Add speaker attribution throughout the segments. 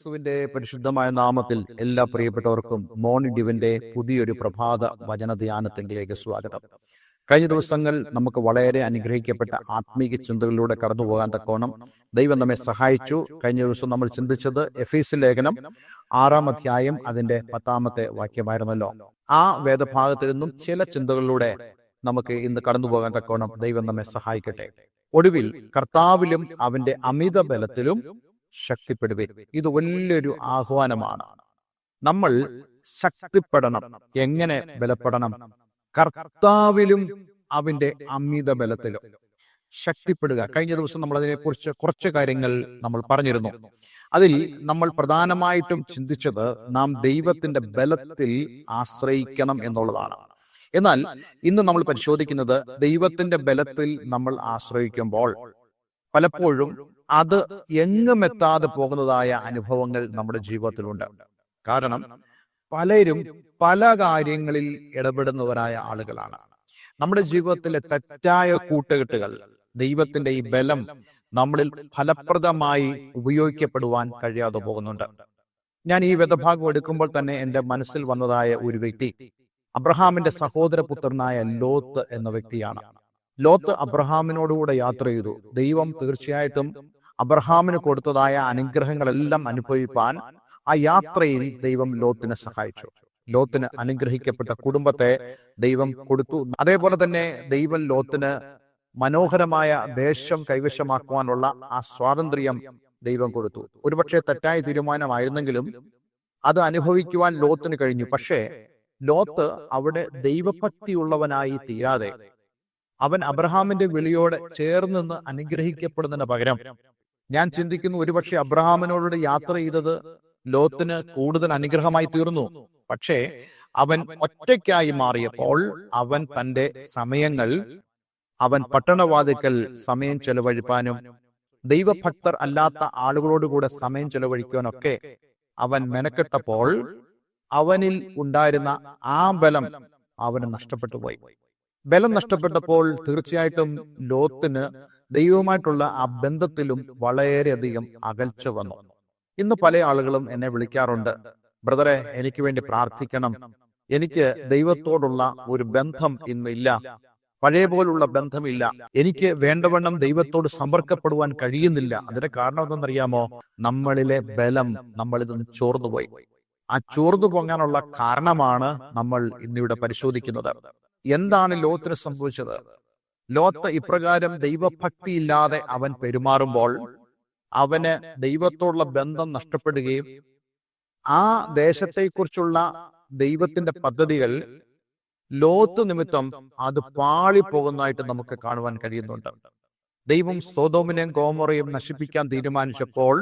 Speaker 1: യേശുക്രിസ്തുവിന്റെ പരിശുദ്ധമായ നാമത്തിൽ എല്ലാ പ്രിയപ്പെട്ടവർക്കും മോർണിംഗ് ഡിവിന്റെ പുതിയൊരു പ്രഭാത വചന ധ്യാനത്തിലേക്ക് സ്വാഗതം. കഴിഞ്ഞ ദിവസങ്ങൾ നമുക്ക് വളരെ അനുഗ്രഹിക്കപ്പെട്ട ആത്മീക ചിന്തകളിലൂടെ കടന്നു പോകാൻ തക്കോണം ദൈവം നമ്മെ സഹായിച്ചു. കഴിഞ്ഞ ദിവസം നമ്മൾ ചിന്തിച്ചത് എഫീസ് ലേഖനം ആറാം അധ്യായം അതിന്റെ പത്താമത്തെ വാക്യമായിരുന്നല്ലോ. ആ വേദഭാഗത്തിൽ നിന്നും ചില ചിന്തകളിലൂടെ നമുക്ക് ഇന്ന് കടന്നു പോകാൻ തക്കോണം ദൈവം നമ്മെ സഹായിക്കട്ടെ. ഒടുവിൽ കർത്താവിലും അവന്റെ അമിത ബലത്തിലും ശക്തിപ്പെടുവിൻ ഇത് വലിയൊരു ആഹ്വാനമാണ്. നമ്മൾ ശക്തിപ്പെടണം. എങ്ങനെ ബലപ്പെടണം? കർത്താവിലും അവന്റെ അമിത ബലത്തിലും ശക്തിപ്പെടുക. കഴിഞ്ഞ ദിവസം നമ്മൾ അതിനെക്കുറിച്ച് കുറച്ച് കാര്യങ്ങൾ നമ്മൾ പറഞ്ഞിരുന്നു. അതിൽ നമ്മൾ പ്രധാനമായിട്ടും ചിന്തിച്ചത് നാം ദൈവത്തിന്റെ ബലത്തിൽ ആശ്രയിക്കണം എന്നുള്ളതാണ്. എന്നാൽ ഇന്ന് നമ്മൾ പരിശോധിക്കുന്നത് ദൈവത്തിന്റെ ബലത്തിൽ നമ്മൾ ആശ്രയിക്കുമ്പോൾ പലപ്പോഴും അത് എങ്ങും എത്താതെ പോകുന്നതായ അനുഭവങ്ങൾ നമ്മുടെ ജീവിതത്തിലുണ്ട്. കാരണം പലരും പല കാര്യങ്ങളിൽ ഇടപെടുന്നവരായ ആളുകളാണ്. നമ്മുടെ ജീവിതത്തിലെ തെറ്റായ കൂട്ടുകെട്ടുകൾ ദൈവത്തിന്റെ ഈ ബലം നമ്മളിൽ ഫലപ്രദമായി ഉപയോഗിക്കപ്പെടുവാൻ കഴിയാതെ പോകുന്നുണ്ട്. ഞാൻ ഈ വേദഭാഗം എടുക്കുമ്പോൾ തന്നെ എന്റെ മനസ്സിൽ വന്നതായ ഒരു വ്യക്തി അബ്രഹാമിന്റെ സഹോദരപുത്രനായ ലോത്ത് എന്ന വ്യക്തിയാണ്. ലോത്ത് അബ്രഹാമിനോടുകൂടെ യാത്ര ചെയ്തു. ദൈവം തീർച്ചയായിട്ടും അബ്രഹാമിന് കൊടുത്തതായ അനുഗ്രഹങ്ങളെല്ലാം അനുഭവിപ്പാൻ ആ യാത്രയിൽ ദൈവം ലോത്തിനെ സഹായിച്ചു. ലോത്തിന് അനുഗ്രഹിക്കപ്പെട്ട കുടുംബത്തെ ദൈവം കൊടുത്തു. അതേപോലെ തന്നെ ദൈവം ലോത്തിന് മനോഹരമായ ദേശം കൈവശമാക്കുവാനുള്ള ആ സ്വാതന്ത്ര്യം ദൈവം കൊടുത്തു. ഒരുപക്ഷെ തെറ്റായ തീരുമാനമായിരുന്നെങ്കിലും അത് അനുഭവിക്കുവാൻ ലോത്തിന് കഴിഞ്ഞു. പക്ഷേ ലോത്ത് അവിടെ ദൈവഭക്തിയുള്ളവനായി തീരാതെ അവൻ അബ്രഹാമിന്റെ വിളിയോടെ ചേർന്ന് അനുഗ്രഹിക്കപ്പെടുന്നതിന് പകരം ഞാൻ ചിന്തിക്കുന്നു ഒരുപക്ഷെ അബ്രഹാമിനോട് യാത്ര ചെയ്തത് ലോത്തിന് കൂടുതൽ അനുഗ്രഹമായി തീർന്നു. പക്ഷേ അവൻ ഒറ്റയ്ക്കായി മാറിയപ്പോൾ അവൻ തന്റെ സമയങ്ങൾ അവൻ പട്ടണവാതിക്കൽ സമയം ചെലവഴിപ്പാനും ദൈവഭക്തർ അല്ലാത്ത ആളുകളോടുകൂടെ സമയം ചെലവഴിക്കുവാനൊക്കെ അവൻ മെനക്കെട്ടപ്പോൾ അവനിൽ ഉണ്ടായിരുന്ന ആ ബലം അവന് നഷ്ടപ്പെട്ടു പോയി ബലം നഷ്ടപ്പെട്ടപ്പോൾ തീർച്ചയായിട്ടും ലോത്തിന് ദൈവവുമായിട്ടുള്ള ആ ബന്ധത്തിലും വളരെയധികം അകൽച്ച വന്നു. ഇന്ന് പല ആളുകളും എന്നെ വിളിക്കാറുണ്ട്. ബ്രദറെ എനിക്ക് വേണ്ടി പ്രാർത്ഥിക്കണം. എനിക്ക് ദൈവത്തോടുള്ള ഒരു ബന്ധം ഇന്നില്ല പഴയ പോലുള്ള ബന്ധമില്ല എനിക്ക് വേണ്ടവണ്ണം ദൈവത്തോട് സമ്പർക്കപ്പെടുവാൻ കഴിയുന്നില്ല. അതിന്റെ കാരണം എന്തെന്നറിയാമോ നമ്മളിലെ ബലം നമ്മളിൽ നിന്ന് ചോർന്നുപോയി. ആ ചോർന്നു പൊങ്ങാനുള്ള കാരണമാണ് നമ്മൾ ഇന്നിവിടെ പരിശോധിക്കുന്നത്. എന്താണ് ലോകത്തിന് സംഭവിച്ചത്? ലോത്ത് ഇപ്രകാരം ദൈവഭക്തി ഇല്ലാതെ അവൻ പെരുമാറുമ്പോൾ അവന് ദൈവത്തോടുള്ള ബന്ധം നഷ്ടപ്പെടുകയും ആ ദേശത്തെക്കുറിച്ചുള്ള ദൈവത്തിന്റെ പദ്ധതികൾ ലോത്ത് നിമിത്തം അത് പാളിപ്പോകുന്നതായിട്ട് നമുക്ക് കാണുവാൻ കഴിയുന്നുണ്ട്. ദൈവം സ്വതോമിനെയും ഗോമറയും നശിപ്പിക്കാൻ തീരുമാനിച്ചപ്പോൾ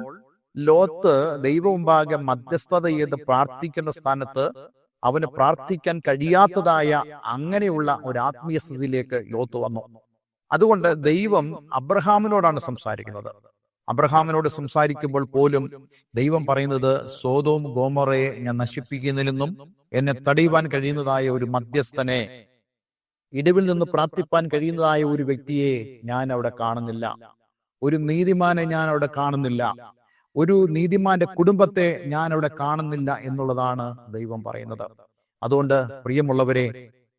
Speaker 1: ലോത്ത് ദൈവമുമ്പാകെ മധ്യസ്ഥത ചെയ്ത് പ്രാർത്ഥിക്കുന്ന സ്ഥാനത്ത് അവന് പ്രാർത്ഥിക്കാൻ കഴിയാത്തതായ അങ്ങനെയുള്ള ഒരു ആത്മീയ സ്ഥിതിയിലേക്ക് ലോത്ത് വന്നു. അതുകൊണ്ട് ദൈവം അബ്രഹാമിനോടാണ് സംസാരിക്കുന്നത്. അബ്രഹാമിനോട് സംസാരിക്കുമ്പോൾ പോലും ദൈവം പറയുന്നത് സോതോം ഗോമറയെ ഞാൻ നശിപ്പിക്കുന്നതിൽ എന്നെ തടയുവാൻ കഴിയുന്നതായ ഒരു മധ്യസ്ഥനെ ഇടിവിൽ നിന്ന് പ്രാർത്ഥിപ്പാൻ കഴിയുന്നതായ ഒരു വ്യക്തിയെ ഞാൻ അവിടെ കാണുന്നില്ല. ഒരു നീതിമാനെ ഞാൻ അവിടെ കാണുന്നില്ല. ഒരു നീതിമാന്റെ കുടുംബത്തെ ഞാൻ അവിടെ കാണുന്നില്ല എന്നുള്ളതാണ് ദൈവം പറയുന്നത്. അതുകൊണ്ട് പ്രിയമുള്ളവരെ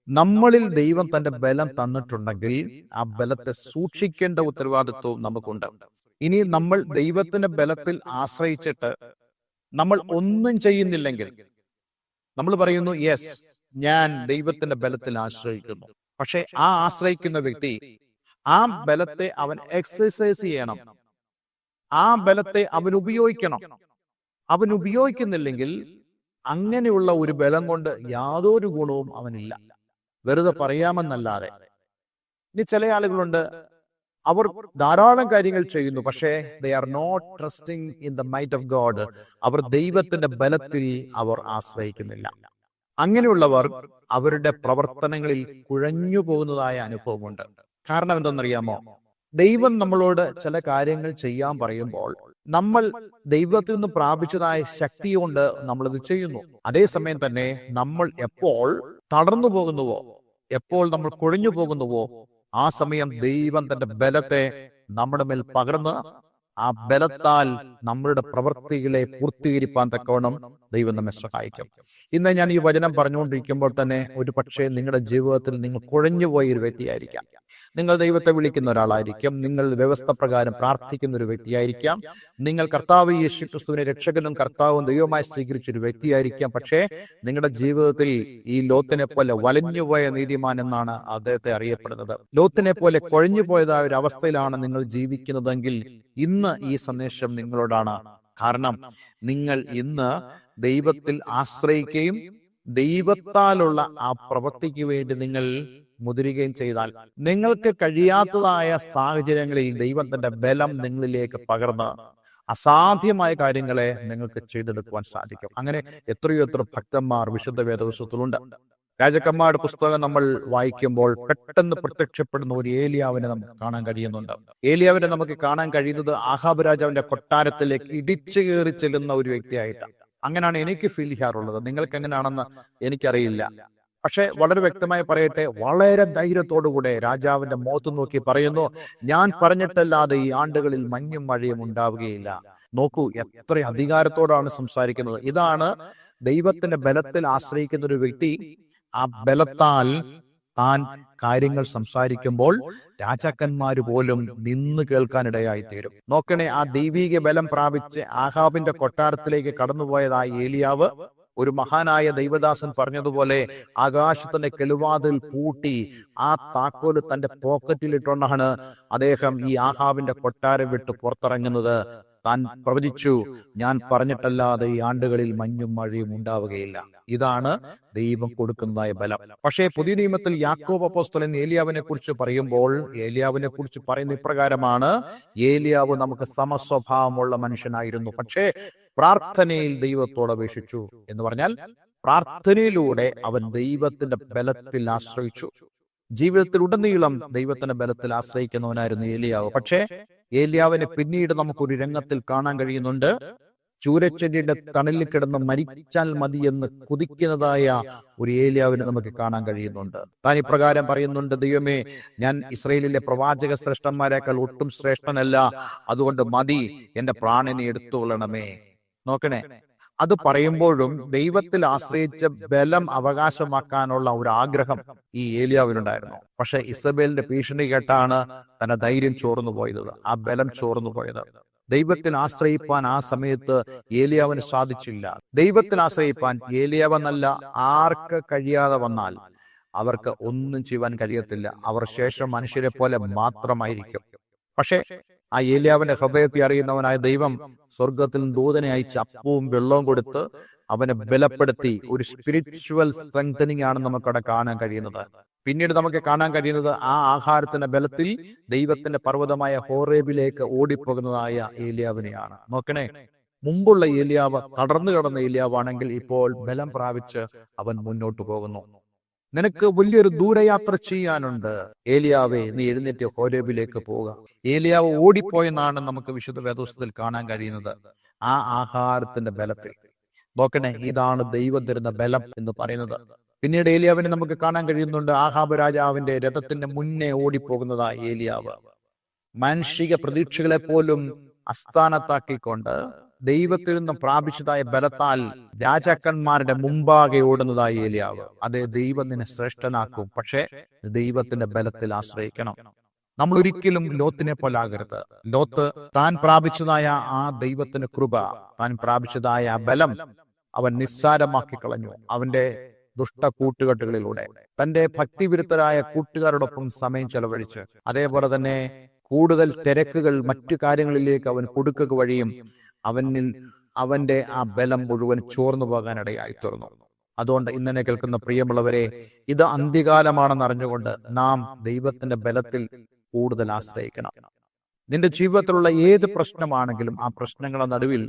Speaker 1: നമ്മളിൽ ദൈവം തന്റെ ബലം തന്നിട്ടുണ്ടെങ്കിൽ ആ ബലത്തെ സൂക്ഷിക്കേണ്ട ഉത്തരവാദിത്വവും നമുക്കുണ്ട്. ഇനി നമ്മൾ ദൈവത്തിന്റെ ബലത്തിൽ ആശ്രയിച്ചിട്ട് നമ്മൾ ഒന്നും ചെയ്യുന്നില്ലെങ്കിൽ നമ്മൾ പറയുന്നു യെസ് ഞാൻ ദൈവത്തിന്റെ ബലത്തിൽ ആശ്രയിക്കുന്നു. പക്ഷെ ആ ആശ്രയിക്കുന്ന വ്യക്തി ആ ബലത്തെ അവൻ എക്സസൈസ് ചെയ്യണം. ആ ബലത്തെ അവൻ ഉപയോഗിക്കണം. അവൻ ഉപയോഗിക്കുന്നില്ലെങ്കിൽ അങ്ങനെയുള്ള ഒരു ബലം കൊണ്ട് യാതൊരു ഗുണവും അവനില്ല. വെറുതെ പറയാമെന്നല്ലാതെ. ഇനി ചില ആളുകളുണ്ട് അവർ ധാരാളം കാര്യങ്ങൾ ചെയ്യുന്നു പക്ഷേ they are not trusting in the might of God അവർ ദൈവത്തിന്റെ ബലത്തിൽ അവർ ആശ്രയിക്കുന്നില്ല. അങ്ങനെയുള്ളവർ അവരുടെ പ്രവർത്തനങ്ങളിൽ കുഴഞ്ഞു പോകുന്നതായ അനുഭവമുണ്ട്. കാരണം എന്തെന്നറിയാമോ? ദൈവം നമ്മളോട് ചില കാര്യങ്ങൾ ചെയ്യാൻ പറയുമ്പോൾ നമ്മൾ ദൈവത്തിൽ നിന്ന് പ്രാപിച്ചതായ ശക്തി കൊണ്ട് നമ്മളത് ചെയ്യുന്നു. അതേസമയം തന്നെ നമ്മൾ എപ്പോൾ തളർന്നു പോകുന്നുവോ എപ്പോൾ നമ്മൾ കുഴഞ്ഞു പോകുന്നുവോ ആ സമയം ദൈവം തന്റെ ബലത്തെ നമ്മുടെ മേൽ പകർന്ന് ആ ബലത്താൽ നമ്മളുടെ പ്രവൃത്തികളെ പൂർത്തീകരിപ്പാൻ തക്കവണ്ണം ദൈവം നമ്മെ സഹായിക്കും. ഇന്ന് ഞാൻ ഈ വചനം പറഞ്ഞുകൊണ്ടിരിക്കുമ്പോൾ തന്നെ ഒരു പക്ഷേ നിങ്ങളുടെ ജീവിതത്തിൽ നിങ്ങൾ കുഴഞ്ഞുപോയ ഒരു വ്യക്തിയായിരിക്കാം. നിങ്ങൾ ദൈവത്തെ വിളിക്കുന്ന ഒരാളായിരിക്കും. നിങ്ങൾ വ്യവസ്ഥ പ്രകാരം പ്രാർത്ഥിക്കുന്ന ഒരു വ്യക്തിയായിരിക്കാം. നിങ്ങൾ കർത്താവ് യേശു ക്രിസ്തുവിനെ രക്ഷകനും കർത്താവും ദൈവമായി സ്വീകരിച്ച ഒരു വ്യക്തിയായിരിക്കാം. പക്ഷേ നിങ്ങളുടെ ജീവിതത്തിൽ ഈ ലോത്തിനെ പോലെ വലഞ്ഞുപോയ നീതിമാൻ എന്നാണ് അദ്ദേഹത്തെ അറിയപ്പെടുന്നത്. ലോത്തിനെ പോലെ കുഴഞ്ഞു പോയതായ ഒരു അവസ്ഥയിലാണ് നിങ്ങൾ ജീവിക്കുന്നതെങ്കിൽ ഇന്ന് ഈ സന്ദേശം നിങ്ങളോടാണ്. കാരണം നിങ്ങൾ ഇന്ന് ദൈവത്തിൽ ആശ്രയിക്കുകയും ദൈവത്താലുള്ള ആ പ്രവൃത്തിക്ക് വേണ്ടി നിങ്ങൾ മുതിരുകയും ചെയ്താൽ നിങ്ങൾക്ക് കഴിയാത്തതായ സാഹചര്യങ്ങളിൽ ദൈവത്തിന്റെ തന്റെ ബലം നിങ്ങളിലേക്ക് പകർന്ന് അസാധ്യമായ കാര്യങ്ങളെ നിങ്ങൾക്ക് ചെയ്തെടുക്കുവാൻ സാധിക്കും. അങ്ങനെ എത്രയോ എത്ര ഭക്തന്മാർ വിശുദ്ധ വേദവശത്തിലുണ്ട് രാജക്കന്മാരുടെ പുസ്തകം നമ്മൾ വായിക്കുമ്പോൾ പെട്ടെന്ന് പ്രത്യക്ഷപ്പെടുന്ന ഒരു ഏലിയാവിനെ നമുക്ക് കാണാൻ കഴിയുന്നുണ്ട്. ഏലിയാവിനെ നമുക്ക് കാണാൻ കഴിയുന്നത് ആഹാബ് രാജാവിന്റെ കൊട്ടാരത്തിലേക്ക് ഇടിച്ചു കയറി ചെല്ലുന്ന ഒരു വ്യക്തിയായിട്ടാണ്. അങ്ങനെയാണ് എനിക്ക് ഫീൽ ചെയ്യാറുള്ളത്. നിങ്ങൾക്ക് എങ്ങനെയാണെന്ന് എനിക്കറിയില്ല. പക്ഷെ വളരെ വ്യക്തമായി പറയട്ടെ വളരെ ധൈര്യത്തോടുകൂടെ രാജാവിന്റെ മുഖത്ത് നോക്കി പറയുന്നു ഞാൻ പറഞ്ഞിട്ടല്ലാതെ ഈ ആണ്ടുകളിൽ മഞ്ഞും മഴയും ഉണ്ടാവുകയില്ല. നോക്കൂ എത്ര അധികാരത്തോടാണ് സംസാരിക്കുന്നത്. ഇതാണ് ദൈവത്തിന്റെ ബലത്തിൽ ആശ്രയിക്കുന്ന ഒരു വ്യക്തി ആ ബലത്താൽ താൻ കാര്യങ്ങൾ സംസാരിക്കുമ്പോൾ രാജാക്കന്മാര് പോലും നിന്ന് കേൾക്കാനിടയായി തീരും. നോക്കണേ ആ ദൈവീക ബലം പ്രാപിച്ച് ആഹാബിന്റെ കൊട്ടാരത്തിലേക്ക് കടന്നുപോയതായ ഏലിയാവ് ഒരു മഹാനായ ദൈവദാസൻ പറഞ്ഞതുപോലെ ആകാശത്തിന്റെ കെളുവാതിൽ പൂട്ടി ആ താക്കോൽ തന്റെ പോക്കറ്റിലിട്ടുകൊണ്ടാണ് അദ്ദേഹം ഈ ആഹാബിന്റെ കൊട്ടാരം വിട്ട് പുറത്തിറങ്ങുന്നത്. താൻ പ്രവചിച്ചു ഞാൻ പറഞ്ഞിട്ടല്ലാതെ ഈ ആണ്ടുകളിൽ മഞ്ഞും മഴയും ഉണ്ടാവുകയില്ല. ഇതാണ് ദൈവം കൊടുക്കുന്നതായ ബലം. പക്ഷേ പുതിയ നിയമത്തിൽ യാക്കോബ് അപ്പോസ്തലൻ ഏലിയാവിനെ കുറിച്ച് പറയുമ്പോൾ ഏലിയാവിനെ കുറിച്ച് പറയുന്ന ഇപ്രകാരമാണ് ഏലിയാവ് നമുക്ക് സമസ്വഭാവമുള്ള മനുഷ്യനായിരുന്നു. പക്ഷേ പ്രാർത്ഥനയിൽ ദൈവത്തോട് അപേക്ഷിച്ചു എന്ന് പറഞ്ഞാൽ പ്രാർത്ഥനയിലൂടെ അവൻ ദൈവത്തിന്റെ ബലത്തിൽ ആശ്രയിച്ചു. ജീവിതത്തിൽ ഉടനീളം ദൈവത്തിന്റെ ബലത്തിൽ ആശ്രയിക്കുന്നവനായിരുന്നു ഏലിയാവ്. പക്ഷേ ഏലിയാവിനെ പിന്നീട് നമുക്കൊരു രംഗത്തിൽ കാണാൻ കഴിയുന്നുണ്ട്. ചൂരച്ചെടിയുടെ തണലിൽ കിടന്ന് മരിച്ചാൽ മതി എന്ന് കുതിക്കുന്നതായ ഒരു ഏലിയാവിനെ നമുക്ക് കാണാൻ കഴിയുന്നുണ്ട്. താൻ ഇപ്രകാരം പറയുന്നുണ്ട് ദൈവമേ ഞാൻ ഇസ്രയേലിലെ പ്രവാചക ശ്രേഷ്ഠന്മാരെക്കാൾ ഒട്ടും ശ്രേഷ്ഠനല്ല. അതുകൊണ്ട് മതി എന്റെ പ്രാണനെ എടുത്തുകൊള്ളണമേ. നോക്കണേ അത് പറയുമ്പോഴും ദൈവത്തിൽ ആശ്രയിച്ച ബലം അവകാശമാക്കാനുള്ള ഒരു ആഗ്രഹം ഈ ഏലിയാവിനുണ്ടായിരുന്നു. പക്ഷെ ഇസബേലിന്റെ ഭീഷണി കേട്ടാണ് തന്റെ ധൈര്യം ചോർന്നു പോയത്. ആ ബലം ചോർന്നു പോയത്. ദൈവത്തിൽ ആശ്രയിപ്പാൻ ആ സമയത്ത് ഏലിയാവിന് സാധിച്ചില്ല. ദൈവത്തിൽ ആശ്രയിപ്പാൻ ഏലിയാവെന്നല്ല ആർക്ക് കഴിയാതെ വന്നാൽ അവർക്ക് ഒന്നും ചെയ്യുവാൻ കഴിയത്തില്ല. അവർ ശേഷം മനുഷ്യരെ പോലെ മാത്രമായിരിക്കും. പക്ഷേ ആ ഏലിയാവിന്റെ ഹൃദയത്തെ അറിയുന്നവനായ ദൈവം സ്വർഗത്തിൽ ദൂതനെ അയച്ച് അപ്പവും വെള്ളവും കൊടുത്ത് അവനെ ബലപ്പെടുത്തി. ഒരു സ്പിരിച്വൽ സ്ട്രെങ്തനിങ് ആണ് നമുക്കവിടെ കാണാൻ കഴിയുന്നത്. പിന്നീട് നമുക്ക് കാണാൻ കഴിയുന്നത് ആ ആഹാരത്തിന്റെ ബലത്തിൽ ദൈവത്തിന്റെ പർവതമായ ഹോറേബിലേക്ക് ഓടിപ്പോകുന്നതായ ഏലിയാവിനെയാണ്. നോക്കണേ മുമ്പുള്ള ഏലിയാവ് തടർന്നു കിടന്ന ഏലിയാവാണെങ്കിൽ ഇപ്പോൾ ബലം പ്രാപിച്ച് അവൻ മുന്നോട്ട് പോകുന്നു. നിനക്ക് വലിയൊരു ദൂരയാത്ര ചെയ്യാനുണ്ട്. ഏലിയാവേ നീ എഴുന്നേറ്റ് ഹോരേബിലേക്ക് പോവുക. ഏലിയാവ് ഓടിപ്പോയെന്നാണ് നമുക്ക് വിശുദ്ധ വേദോസ്തത്തിൽ കാണാൻ കഴിയുന്നത്. ആ ആഹാരത്തിന്റെ ബലത്തിൽ. നോക്കണേ ഇതാണ് ദൈവം തരുന്ന ബലം എന്ന് പറയുന്നത്. പിന്നീട് ഏലിയാവിനെ നമുക്ക് കാണാൻ കഴിയുന്നുണ്ട്. ആഹാബ് രാജാവിന്റെ രഥത്തിന്റെ മുന്നേ ഓടിപ്പോകുന്നതാ ഏലിയാവ്. മാനുഷിക പ്രതീക്ഷകളെ പോലും അസ്ഥാനത്താക്കിക്കൊണ്ട് ദൈവത്തിൽ നിന്ന് പ്രാപിച്ചതായ ബലത്താൽ രാജാക്കന്മാരുടെ മുമ്പാകെ ഓടുന്നതായി ഏലിയാവ്. അതേ ദൈവം നിന്നെ ശ്രേഷ്ഠനാക്കും. പക്ഷേ ദൈവത്തിന്റെ ബലത്തിൽ ആശ്രയിക്കണം. നമ്മൾ ഒരിക്കലും ലോത്തിനെ പോലാകരുത്. ലോത്ത് താൻ പ്രാപിച്ചതായ ആ ദൈവത്തിന്റെ കൃപ താൻ പ്രാപിച്ചതായ ആ ബലം അവൻ നിസ്സാരമാക്കി കളഞ്ഞു അവന്റെ ദുഷ്ട കൂട്ടുകെട്ടുകളിലൂടെ തന്റെ ഭക്തിവിരുദ്ധരായ കൂട്ടുകാരോടൊപ്പം സമയം ചെലവഴിച്ച് അതേപോലെ തന്നെ കൂടുതൽ തിരക്കുകൾ മറ്റു കാര്യങ്ങളിലേക്ക് അവൻ കൊടുക്കുക വഴിയും അവനിൽ അവന്റെ ആ ബലം മുഴുവൻ ചോർന്നു പോകാനിടയായി തീർന്നു അതുകൊണ്ട് ഇന്നെ കേൾക്കുന്ന പ്രിയമുള്ളവരെ ഇത് അന്ത്യകാലമാണെന്ന് അറിഞ്ഞുകൊണ്ട് നാം ദൈവത്തിന്റെ ബലത്തിൽ കൂടുതൽ ആശ്രയിക്കണം. നിന്റെ ജീവിതത്തിലുള്ള ഏത് പ്രശ്നമാണെങ്കിലും ആ പ്രശ്നങ്ങളുടെ നടുവിൽ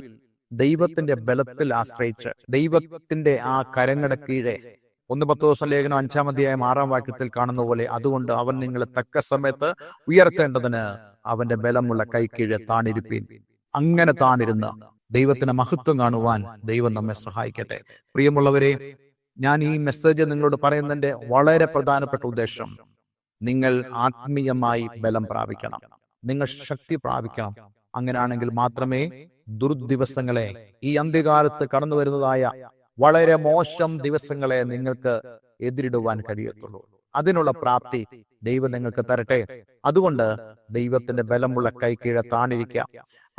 Speaker 1: ദൈവത്തിന്റെ ബലത്തിൽ ആശ്രയിച്ച് ദൈവത്തിന്റെ ആ കരങ്ങളുടെ കീഴെ ഒന്ന് പത്ത് ദിവസം ലേഖനം അഞ്ചാം അധ്യായം ആറാം വാക്യത്തിൽ കാണുന്ന പോലെ അതുകൊണ്ട് അവൻ നിങ്ങളെ തക്ക സമയത്ത് ഉയർത്തേണ്ടതിന് അവന്റെ ബലമുള്ള കൈക്കീഴെ താണിരിപ്പീൻ. അങ്ങനെ താണിരുന്ന് ദൈവത്തിന്റെ മഹത്വം കാണുവാൻ ദൈവം നമ്മെ സഹായിക്കട്ടെ. പ്രിയമുള്ളവരെ ഞാൻ ഈ മെസ്സേജ് നിങ്ങളോട് പറയുന്നതിന്റെ വളരെ പ്രധാനപ്പെട്ട ഉദ്ദേശം നിങ്ങൾ ആത്മീയമായി ബലം പ്രാപിക്കണം. നിങ്ങൾ ശക്തി പ്രാപിക്കണം. അങ്ങനെയാണെങ്കിൽ മാത്രമേ ദുർദിവസങ്ങളെ ഈ അന്ത്യകാലത്ത് കടന്നു വരുന്നതായ വളരെ മോശം ദിവസങ്ങളെ നിങ്ങൾക്ക് എതിരിടുവാൻ കഴിയത്തുള്ളൂ. അതിനുള്ള പ്രാപ്തി ദൈവം നിങ്ങൾക്ക് തരട്ടെ. അതുകൊണ്ട് ദൈവത്തിന്റെ ബലമുള്ള കൈ കീഴെ താണിരിക്കുക.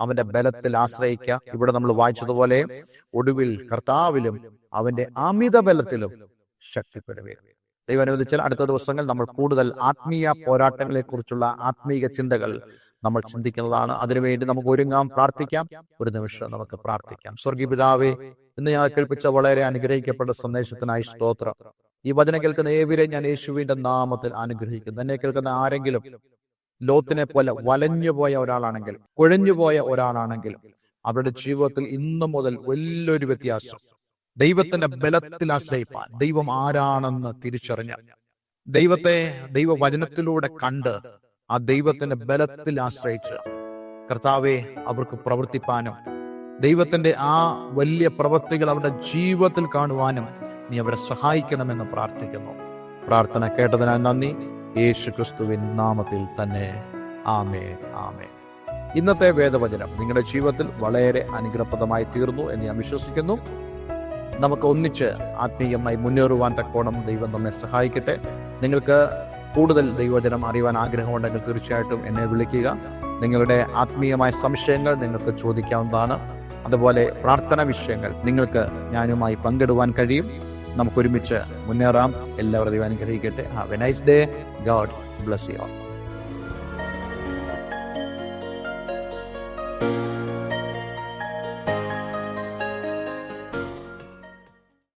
Speaker 1: അവന്റെ ബലത്തിൽ ആശ്രയിക്കുക ഇവിടെ നമ്മൾ വായിച്ചതുപോലെ ഒടുവിൽ കർത്താവിലും അവന്റെ അമിത ബലത്തിലും ശക്തിപ്പെടുവേ ദൈവം അനുവദിച്ചാൽ അടുത്ത ദിവസങ്ങൾ നമ്മൾ കൂടുതൽ ആത്മീയ പോരാട്ടങ്ങളെ കുറിച്ചുള്ള ആത്മീയ ചിന്തകൾ നമ്മൾ ചിന്തിക്കുന്നതാണ്. അതിനുവേണ്ടി നമുക്ക് ഒരുങ്ങാം പ്രാർത്ഥിക്കാം. ഒരു നിമിഷം നമുക്ക് പ്രാർത്ഥിക്കാം. സ്വർഗീയ പിതാവേ ഇന്ന് ഞാൻ കേൾപ്പിച്ച വളരെ അനുഗ്രഹിക്കപ്പെട്ട സന്ദേശത്തിനായി സ്തോത്രം. ഈ വചനം കേൾക്കുന്ന ഏവരെ ഞാൻ യേശുവിന്റെ നാമത്തിൽ അനുഗ്രഹിക്കുന്നു. എന്നെ കേൾക്കുന്ന ആരെങ്കിലും ലോത്തിനെ പോലെ വലഞ്ഞുപോയ ഒരാളാണെങ്കിൽ കുഴഞ്ഞുപോയ ഒരാളാണെങ്കിൽ അവരുടെ ജീവിതത്തിൽ ഇന്നു മുതൽ വലിയൊരു വ്യത്യാസം. ദൈവത്തിന്റെ ബലത്തിൽ ആശ്രയിപ്പാൻ ദൈവം ആരാണെന്ന് തിരിച്ചറിഞ്ഞ ദൈവത്തെ ദൈവവചനത്തിലൂടെ കണ്ട് ആ ദൈവത്തിന്റെ ബലത്തിൽ ആശ്രയിച്ച് കർത്താവെ അവർക്ക് പ്രവർത്തിപ്പാനും ദൈവത്തിന്റെ ആ വലിയ പ്രവൃത്തികൾ അവരുടെ ജീവിതത്തിൽ കാണുവാനും നീ അവരെ സഹായിക്കണമെന്ന് പ്രാർത്ഥിക്കുന്നു. പ്രാർത്ഥന കേട്ടതിനാൽ നന്ദി. യേശു ക്രിസ്തുവിൻ നാമത്തിൽ തന്നെ. ആമേ ആമേ ഇന്നത്തെ വേദവചനം നിങ്ങളുടെ ജീവിതത്തിൽ വളരെ അനുഗ്രഹപ്രദമായി തീർന്നു എന്ന് ഞാൻ വിശ്വസിക്കുന്നു. നമുക്ക് ഒന്നിച്ച് ആത്മീയമായി മുന്നേറുവാൻ തക്കോണം ദൈവം നമ്മെ സഹായിക്കട്ടെ. നിങ്ങൾക്ക് കൂടുതൽ ദൈവജനം അറിയുവാൻ ആഗ്രഹമുണ്ടെങ്കിൽ തീർച്ചയായിട്ടും എന്നെ വിളിക്കുക. നിങ്ങളുടെ ആത്മീയമായ സംശയങ്ങൾ നിങ്ങൾക്ക് ചോദിക്കാവുന്നതാണ്. അതുപോലെ പ്രാർത്ഥന വിഷയങ്ങൾ നിങ്ങൾക്ക് ഞാനുമായി പങ്കിടുവാൻ കഴിയും. നമുക്ക് ഒരുമിച്ച് മുന്നേറാം എല്ലാവരും അനുഗ്രഹിക്കട്ടെ. Have a nice day God bless you